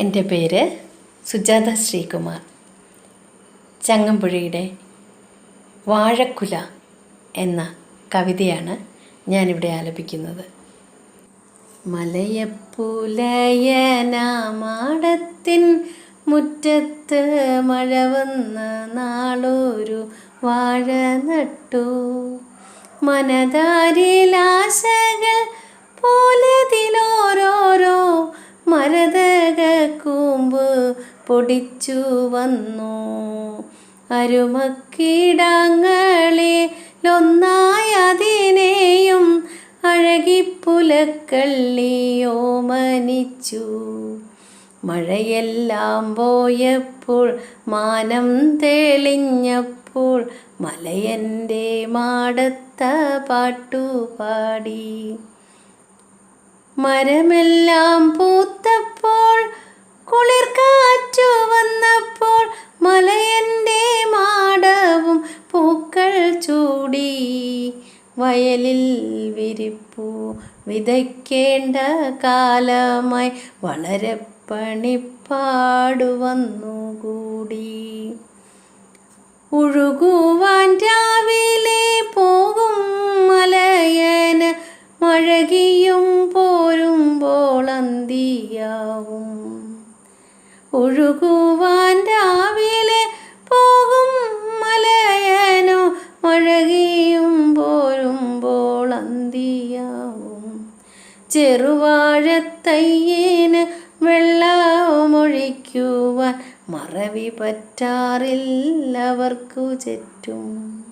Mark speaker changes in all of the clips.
Speaker 1: എന്റെ പേര് സുജാത ശ്രീകുമാർ. ചങ്ങമ്പുഴയുടെ വാഴക്കുല എന്ന കവിതയാണ് ഞാനിവിടെ ആലപിക്കുന്നത്. മലയപ്പുലയനമാടത്തിൻ മുറ്റത്ത് മഴ വന്ന നാളൊരു വാഴ നട്ടു. മനതാരിലാശകൾ പോലതിലോരോരോ മരതക കൂമ്പ് പൊടിച്ചു വന്നു. അരുമക്കീടങ്ങളിൽ അതിനെയും അഴകിപ്പുലക്കള്ളിയോമനിച്ചു. മഴയെല്ലാം പോയപ്പോൾ മാനം തെളിഞ്ഞപ്പോൾ മലയന്റെ മാടത്ത പാട്ടുപാടി. മരമെല്ലാം പൂത്തപ്പോൾ കുളിർ കാറ്റു വന്നപ്പോൾ മലയന്റെ മാടവും പൂക്കൾ ചൂടി വയലിൽ വിരിപ്പൂ വിതയ്ക്കേണ്ട കാലമായി വളരെ പണിപ്പാടു വന്നുകൂടി ഒഴുകുവാൻ രാവിലെ പോകും ചെറുവാഴത്തയ്യേന് വെള്ളമൊഴിക്കുവാൻ മറവി പറ്റാറില്ലവർക്കു ചുറ്റും.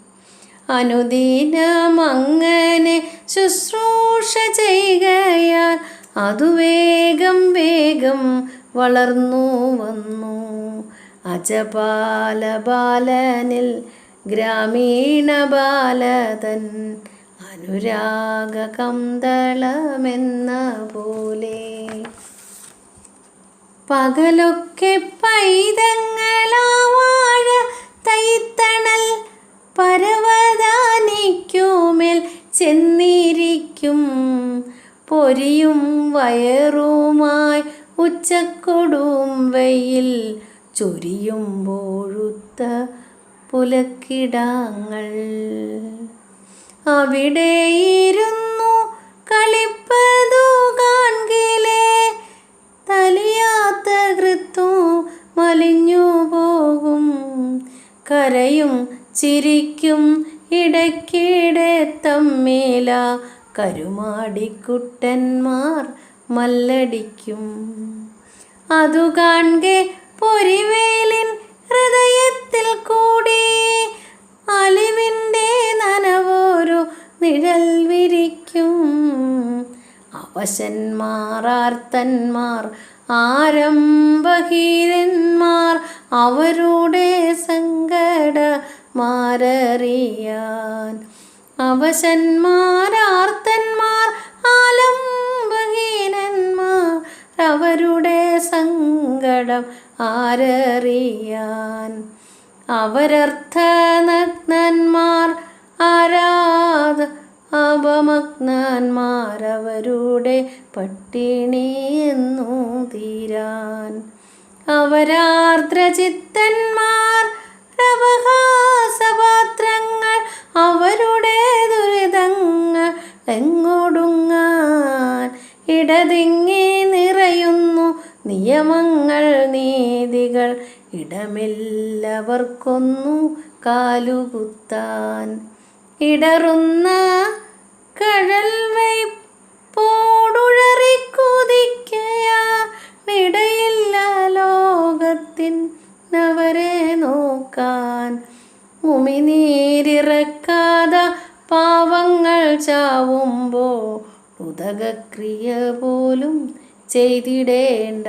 Speaker 1: അനുദിനം അങ്ങനെ ശുശ്രൂഷ ചെയ്യുകയാൽ അതു വേഗം വേഗം വളർന്നു വന്നു. അജപാല ബാലനിൽ ഗ്രാമീണ ബാലതൻ അനുരാഗ കന്തളമെന്ന പോലെ പകലൊക്കെ പൈതങ്ങളാവാഴ തൈത്തണൽ പരവതാനിക്കുമേൽ ചെന്നിരിക്കും പൊരിയും വയറുമായി ഉച്ചക്കൊടും വെയിൽ ചൊരിയുമ്പോഴുത്ത പുലക്കിടാങ്ങൾ. അവിടെ ഇരുന്നു കളിപ്പതു കാൺകിലേ. തലിയാത്ത കൃത്തു മലിഞ്ഞു പോകും. കരയും ചിരിക്കും ഇടയ്ക്കിടെ തമ്മേല. കരുമാടിക്കുട്ടന്മാർ മല്ലടിക്കും. അതു കാൺകെ പൊരിവേലിൻ ഹൃദയത്തിൽ കൂടി. അലിവിന്റെ നിഴൽ വിരിക്കും. അവശന്മാരാർത്തന്മാർ ആരംഭഹീരന്മാർ അവരുടെ സങ്കട മാരറിയാൻ അവശന്മാരാർത്തന്മാർ ആലംബഹീനന്മാർ അവരുടെ സങ്കടം ആരറിയാൻ. അവരർത്ഥനഗ്നന്മാർ ആരാധ അപമഗ്നന്മാരവരുടെ പട്ടിണി എന്നു തീരാൻ. അവരാർദ്രചിത്തന്മാർ രവഹാസപാത്രങ്ങൾ അവരുടെ ദുരിതങ്ങൾ എങ്ങോടുങ്ങാൻ. ഇടതിങ്ങി നിറയുന്നു നിയമങ്ങൾ നീതികൾ. ഇടമില്ലവർക്കൊന്നു കാലുകുത്താൻ. ഇടറുന്ന കഴൽ വൈപ്പോടുഴറിക്കുതിക്കയാണിടയില്ല ലോകത്തിൻ അവരെ നോക്കാൻ. ഉമിനീരിറക്കാത പാവങ്ങൾ ചാവുമ്പോ ഉദകക്രിയ പോലും ചെയ്തിടേണ്ട.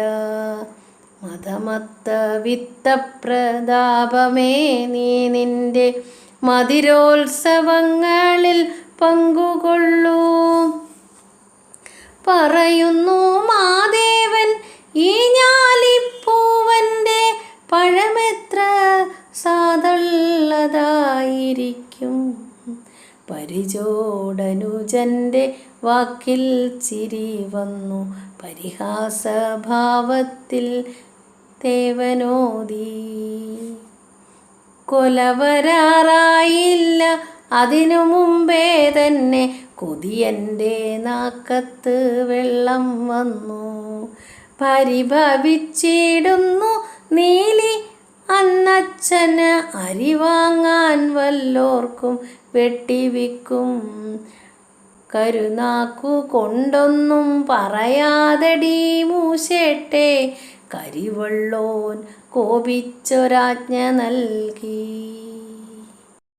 Speaker 1: മതമത്ത വിത്തപ്രതാപമേ നീ നിന്റെ മതിരോത്സവങ്ങളിൽ പങ്കുകൊള്ളൂ. പറയുന്നു മാദേവൻ ഈ ഞാലിപ്പൂവന്റെ പഴമെത്ര സാതള്ളതായിരിക്കും പരിചോടനുജന്റെ വാക്കിൽ ചിരി വന്നു. പരിഹാസഭാവത്തിൽ ദേവനോദി കൊല വരാറായില്ല അതിനു മുമ്പേ തന്നെ കൊതിയന്റെ നാക്കത്ത് വെള്ളം വന്നു. പരിഭവിച്ചിടുന്നു നീലി. അന്നച്ഛന് അരിവാങ്ങാൻ വല്ലോർക്കും വെട്ടിവിക്കും കരുനാക്കു കൊണ്ടൊന്നും പറയാതടി മൂശേട്ടെ. കരിവള്ളോൻ കോപിച്ചൊരാജ്ഞ നൽകി.